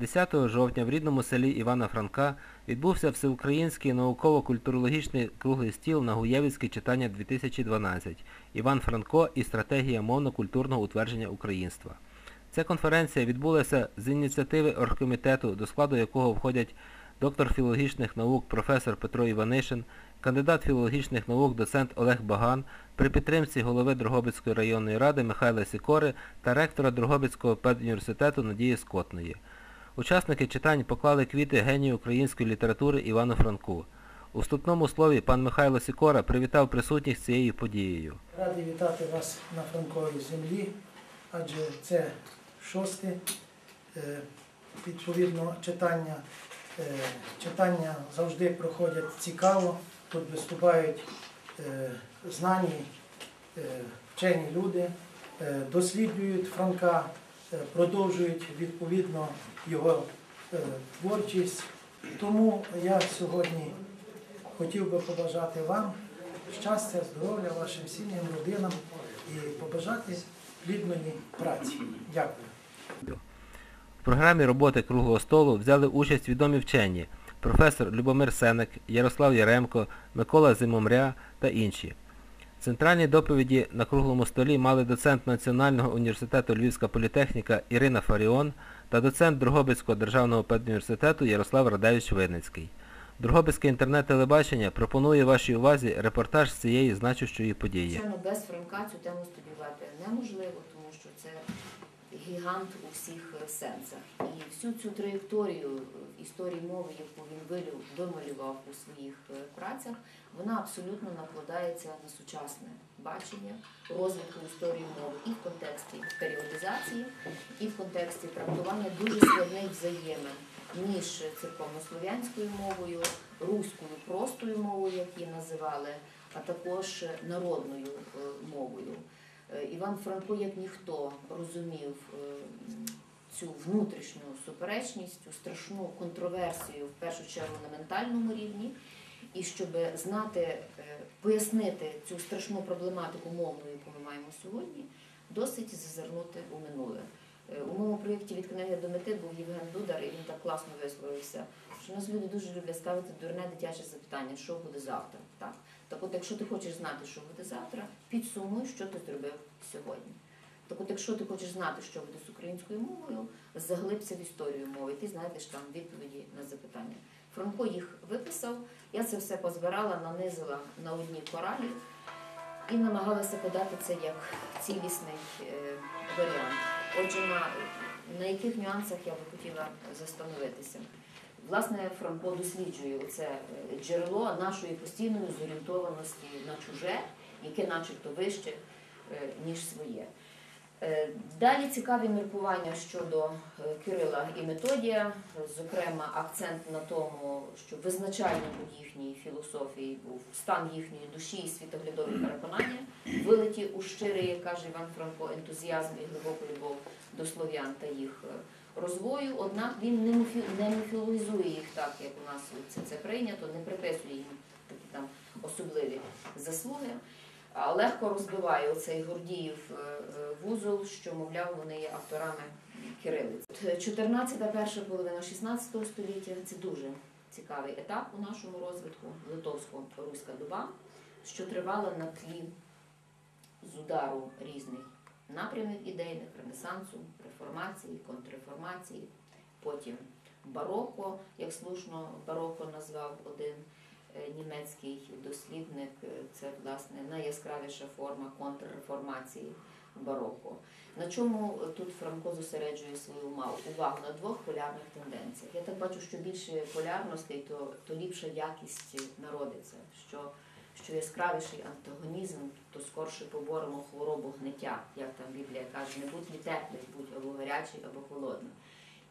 10 жовтня в рідному селі Івана Франка відбувся всеукраїнський науково-культурологічний круглий стіл на Гуєвицьке читання 2012 Іван Франко і стратегія мовно-культурного утвердження українства. Ця конференція відбулася з ініціативи оргкомітету, до складу якого входять доктор філологічних наук професор Петро Іванишин, кандидат філологічних наук доцент Олег Баган, при підтримці голови Дрогобицької районної ради Михайла Сікори та ректора Дрогобицького педуніверситету Надії Скотної. Учасники читань поклали квіти генію української літератури Івану Франку. У вступному слові пан Михайло Сікора привітав присутніх з цією подією. Радий вітати вас на Франковій землі, адже це шосте е, відповідно читання. Е, Читання завжди проходять цікаво. Тут виступають е, знані вчені люди, досліджують Франка, продовжують відповідно його е, творчість. Тому я сьогодні хотів би побажати вам щастя, здоров'я вашим сім'ям, родинам і побажати плідної праці. Дякую. В програмі роботи круглого столу взяли участь відомі вчені професор Любомир Сенек, Ярослав Яремко, Микола Зимомря та інші. Центральні доповіді на круглому столі мали доцент Національного університету Львівська політехніка Ірина Фаріон та доцент Дрогобицького державного педуніверситету Ярослав Радевич Винницький. Дрогобицьке інтернет-телебачення пропонує вашій увазі репортаж з цієї значущої події. Звичайно, без Франка цю тему студіювати неможливо, тому що це гігант у всіх е, сенсах. І всю цю траєкторію е, історії мови, яку він вималював у своїх е, працях, вона абсолютно накладається на сучасне бачення розвитку історії мови і в контексті періодизації, і в контексті трактування дуже складних взаємин між церковнослов'янською мовою, руською простою мовою, як її називали, а також народною мовою. Е, Іван Франко, як ніхто, розумів е, цю внутрішню суперечність, цю страшну контроверсію, в першу чергу на ментальному рівні, і щоб знати, е, пояснити цю страшну проблематику мовну, яку ми маємо сьогодні, досить зазирнути у минуле. У моєму проєкті від книги до мети був Євген Дудар, і він так класно висловився, що нас люди дуже люблять ставити дурне дитяче запитання, що буде завтра. Так? Так от, якщо ти хочеш знати, що буде завтра, підсумуй, що ти зробив сьогодні. Так от, якщо ти хочеш знати, що буде з українською мовою, заглибся в історію мови, ти знайдеш там відповіді на запитання. Франко їх виписав, я це все позбирала, нанизила на одній коралі і намагалася подати це як цілісний е, варіант. Отже, на, на яких нюансах я би хотіла застановитися? Власне, Франко досліджує це е, джерело нашої постійної зорієнтованості на чуже, яке начебто вище, е, ніж своє. Е, Далі цікаві міркування щодо е, Кирила і Методія, зокрема, акцент на тому, що визначальним у їхній філософії був стан їхньої душі і світоглядові переконання, вилиті у щирий, як каже Іван Франко, ентузіазм і глибоку любов до слов'ян та їх е, розвою, однак він не міфі- не міфологізує їх так, як у нас це, це прийнято, не приписує їм такі там особливі заслуги, легко розбиває оцей Гордіїв е, е, вузол, що, мовляв, вони є авторами кирилиці. 14 перша половина 16 століття це дуже цікавий етап у нашому розвитку, литовсько-руська доба, що тривала на тлі з удару різних напрямів ідейних, ренесансу, реформації, контрреформації, потім бароко, як слушно бароко назвав один е, німецький дослідник, е, це власне найяскравіша форма контрреформації бароко. На чому е, тут Франко зосереджує свою увагу? на двох полярних тенденціях. Я так бачу, що більше полярностей, то, то ліпша якість народиться. Що що яскравіший антагонізм, то скорше поборемо хворобу гниття, як там Біблія каже, не будь ні будь або гарячий, або холодний.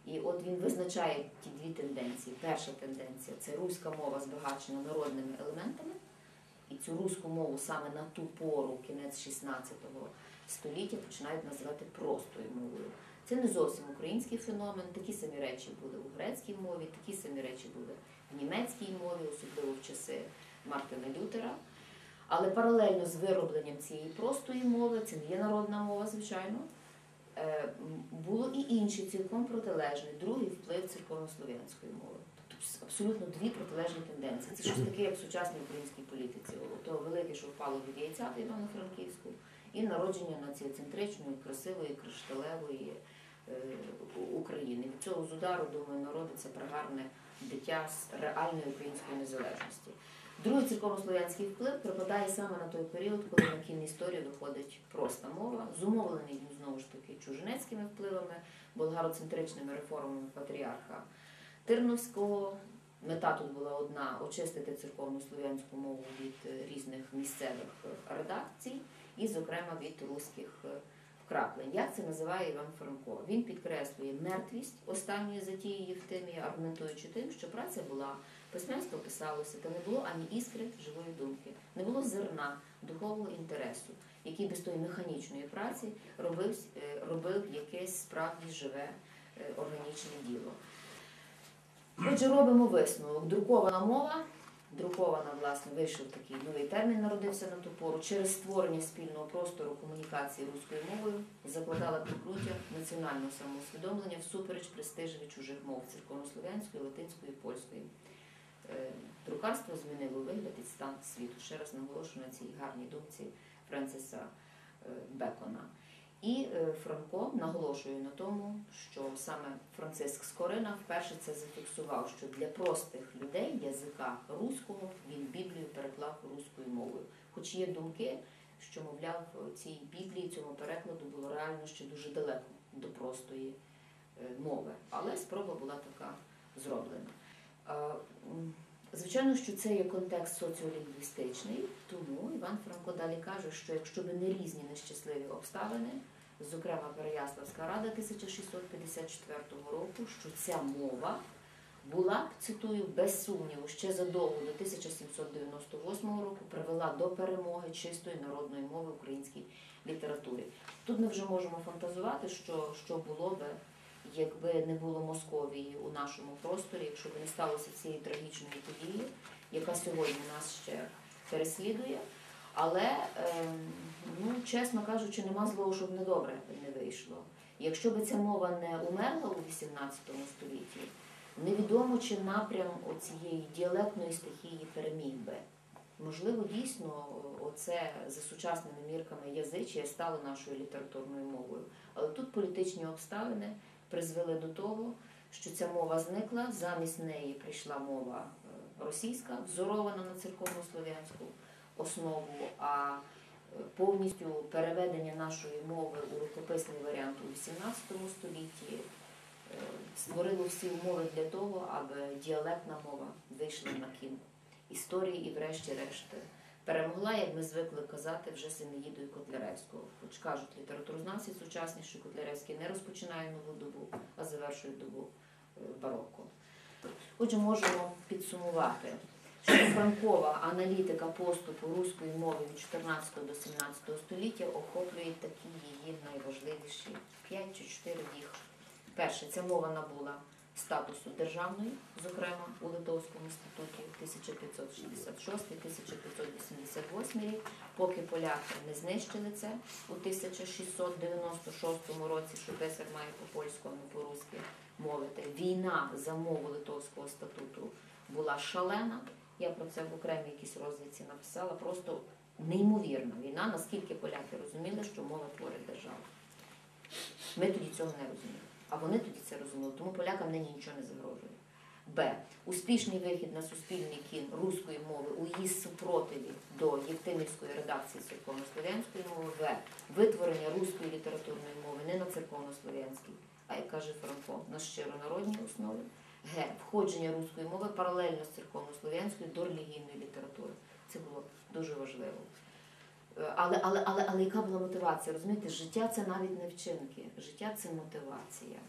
І от він визначає ті дві тенденції. Перша тенденція це руська мова збагачена народними елементами, і цю руську мову саме на ту пору, кінець 16 століття, починають називати простою мовою. Це не зовсім український феномен. Такі самі речі були у грецькій мові, такі самі речі були в німецькій мові, особливо в часи Мартина Лютера. Але паралельно з виробленням цієї простої мови, це не є народна мова, звичайно, було і інший, цілком протилежний, другий вплив церковнослов'янської мови. Тобто абсолютно дві протилежні тенденції. Це щось таке, як в сучасній українській політиці. То велике, що впало від яйця в Івано-Франківську, і народження націоцентричної, красивої, кришталевої е, України. Від цього з удару, думаю, народиться пригарне дитя з реальної української незалежності. Другий церковнослов'янський вплив припадає саме на той період, коли на кінь історії виходить проста мова, зумовлений знову ж таки чужинецькими впливами, болгароцентричними реформами патріарха Тирновського. Мета тут була одна очистити церковну слов'янську мову від е, різних місцевих е, редакцій і, зокрема, від руських е, вкраплень. Як це називає Іван Франко? Він підкреслює мертвість останньої затії Євтимія, аргументуючи тим, що праця була, письменство писалося, та не було ані іскри живої думки, не було зерна духового інтересу, який без тої механічної праці робив, е, робив якесь справді живе е, органічне діло. Отже, робимо висновок. Друкована мова, друкована, власне, вийшов такий новий термін, народився на ту пору, через створення спільного простору комунікації руською мовою закладала підґрунтя національного самоусвідомлення всупереч престижеві чужих мов церковнослов'янської, латинської, польської. Е, Друкарство змінило вигляд і стан світу. Ще раз наголошую на цій гарній думці Френсиса е, Бекона. І е, Франко наголошує на тому, що саме Франциск Скорина вперше це зафіксував, що для простих людей язика руського він Біблію переклав руською мовою. Хоч є думки, що, мовляв, цій Біблії, цьому перекладу було реально ще дуже далеко до простої е, мови. Але спроба була така зроблена. Звичайно, що це є контекст соціолінгвістичний, тому Іван Франко далі каже, що якщо би не різні нещасливі обставини, зокрема Переяславська рада 1654 року, що ця мова була б, цитую, без сумніву, ще задовго до 1798 року привела до перемоги чистої народної мови українській літературі. Тут ми вже можемо фантазувати, що, що було би, якби не було Московії у нашому просторі, якщо б не сталося цієї трагічної події, яка сьогодні нас ще переслідує. Але, ем, ну, чесно кажучи, нема злого, щоб недобре не вийшло. Якщо б ця мова не умерла у 18 столітті, невідомо чи напрям оцієї діалектної стихії переміг би. Можливо, дійсно, оце за сучасними мірками язичія стало нашою літературною мовою. Але тут політичні обставини призвели до того, що ця мова зникла, замість неї прийшла мова е, російська, взорована на церковнослов'янську основу, а е, повністю переведення нашої мови у рукописний варіант у XVIII столітті е, створило всі умови для того, аби діалектна мова вийшла на кін історії і, врешті-решт, перемогла, як ми звикли казати, вже Синеїду Котляревського. Хоч кажуть літературознавці сучасні, що Котляревський не розпочинає нову добу, а завершує добу е, бароко. Отже, можемо підсумувати, що Франкова аналітика поступу руської мови від 14 до 17 століття охоплює такі її найважливіші 5 чи 4 їх. Перше, ця мова набула статусу державної, зокрема у Литовському статуті 1566-1588 рік, поки поляки не знищили це у 1696 році, що писар має по польському, по-руськи мовити. Війна за мову Литовського статуту була шалена. Я про це в окремій якійсь розвідці написала. Просто неймовірна війна, наскільки поляки розуміли, що мова творить державу. Ми тоді цього не розуміли. А вони тоді це розуміли, тому полякам нині нічого не загрожує. Б. Успішний вихід на суспільний кін руської мови у її супротиві до Євтимівської редакції церковнослов'янської мови. В. Витворення руської літературної мови не на церковнослов'янській, а як каже Франко, на щиронародній основі. Г. Входження руської мови паралельно з церковнослов'янською до релігійної літератури. Це було дуже важливо. Е, Але, але, але, але яка була мотивація? Розумієте, життя це навіть не вчинки, життя це мотивація.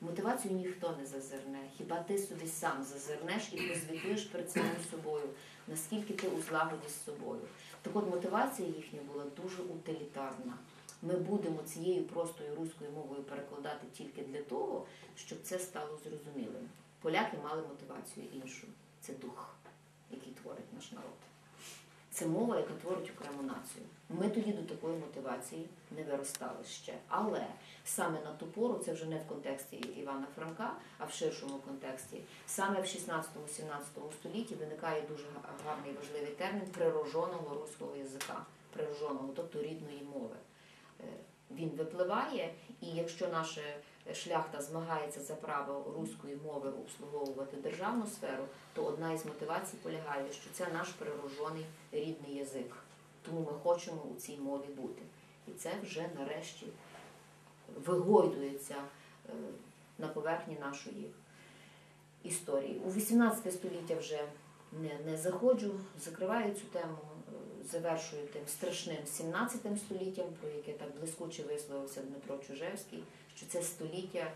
Мотивацію ніхто не зазирне. Хіба ти собі сам зазирнеш і позвітуєш перед самим собою, наскільки ти у злагоді з собою. Так от мотивація їхня була дуже утилітарна. Ми будемо цією простою руською мовою перекладати тільки для того, щоб це стало зрозумілим. Поляки мали мотивацію іншу. Це дух, який творить наш народ. Це мова, яка творить окрему націю. Ми тоді до такої мотивації не виростали ще. Але саме на ту пору, це вже не в контексті Івана Франка, а в ширшому контексті, саме в 16-17 столітті виникає дуже га- гарний важливий термін прироженого руського язика, прироженого, тобто рідної мови. Е, Він випливає, і якщо наша шляхта змагається за право руської мови обслуговувати державну сферу, то одна із мотивацій полягає, що це наш прирожений рідний язик. Тому ми хочемо у цій мові бути. І це вже нарешті вигойдується е, на поверхні нашої історії. У 18 століття вже не, не заходжу, закриваю цю тему, е, завершую тим страшним 17 століттям, про яке так блискуче висловився Дмитро Чужевський, що це століття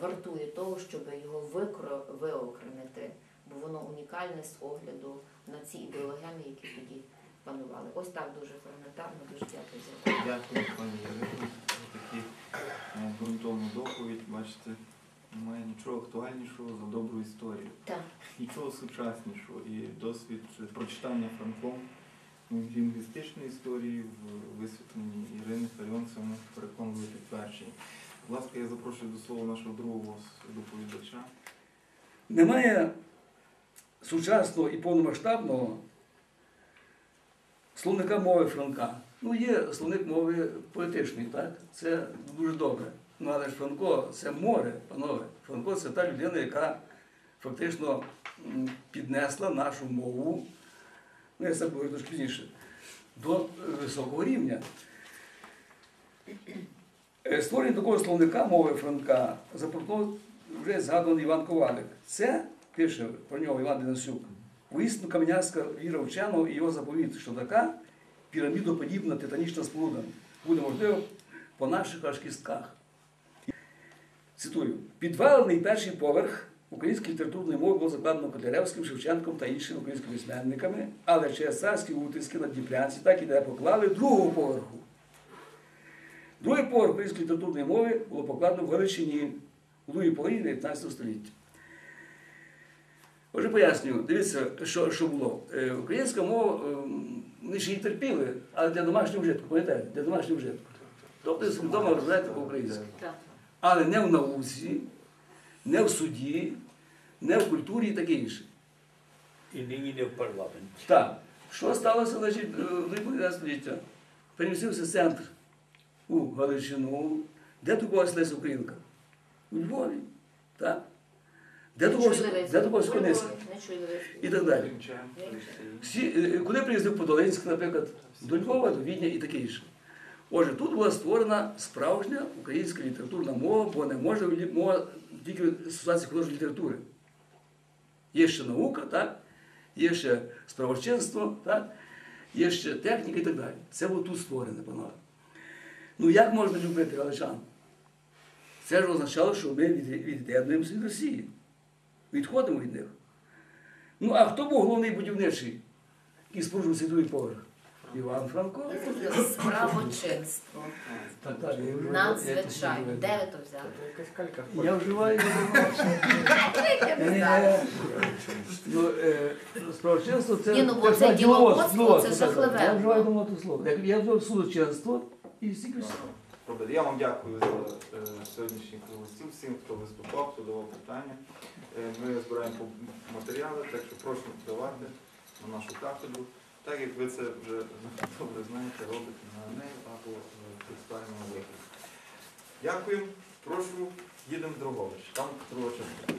вартує того, щоб його викро, виокремити, бо воно унікальне з огляду на ці ідеологеми, які тоді панували. Ось так дуже фрагментарно, дуже дякую за увагу. Дякую, пані Ярино, за таку е, ґрунтовну доповідь. Бачите, немає нічого актуальнішого за добру історію. Так. Нічого сучаснішого. І досвід прочитання Франком лінгвістичної історії в висвітленні Ірини Фаріон цьому переконливо підтвердження. Будь ласка, я запрошую до слова нашого другого доповідача. Немає сучасного і повномасштабного словника мови Франка. Ну, є словник мови поетичний, так? Це дуже добре. Ну, але ж Франко це море, панове. Франко це та людина, яка фактично піднесла нашу мову, ну я це говорю трошки пізніше, до е, високого рівня. Е, Створення такого словника мови Франка запропонував вже згаданий Іван Ковалик. Це пише про нього Іван Денисюк. Воістину кам'янська віра вченого і його заповіт, що така пірамідоподібна титанічна споруда буде можливо по наших аж кістках. Цитую: підвалений перший поверх української літературної мови було закладено Котляревським, Шевченком та іншими українськими письменниками, але через царські утиски на Дніплянці так і не поклали другого поверху. Другий поверх української літературної мови було покладено в Галичині у другій половині 19 століття. Отже, пояснюю, дивіться, що, що було. Е, українська мова, е, вони ще її терпіли, але для домашнього вжитку, пам'ятаєте, для домашнього вжитку. Тобто вдома розмовляєте по-українськи. Але не в науці, не в суді, не в культурі і таке інше. І нині не в парламенті. Так, що сталося значить, е, в другій 19 століття? Перемістився центр у Галичину. Де друкувалася Леся Українка? У Львові. Так? Де друкувалася де друкувалася Кониська? І так далі. Всі, е, куди приїздив Подолинськ, наприклад, до Львова, до Відня і таке інше. Отже, тут була створена справжня українська літературна мова, бо не може мова тільки стосуватися художньої літератури. Є ще наука, так? є ще справочинство, так? є ще техніка і так далі. Це було тут створене, панове. Ну як можна любити галичан? Це ж означало, що ми від- від'єднуємося від Росії. Відходимо від них. Ну, а хто був головний будівничий, який споруджував світовий поверх? Іван Франко. Справочинство. Надзвичайно. Де ви то взяли? Я вживаю. Е. Ну, е, справочинство це, Ні, ну, бо це діловодство, це жахливе. Я вживаю думати слово. Я вживав судочинство і. Добре, я вам дякую за е, сьогоднішній круглий всім, хто виступав, хто давав питання. Е, ми збираємо матеріали, так що прошу давати на нашу кафедру. Так як ви це вже добре знаєте, робите на неї або в текстуальному вигляді. Дякую. Прошу, їдемо в Дрогович. Там частина.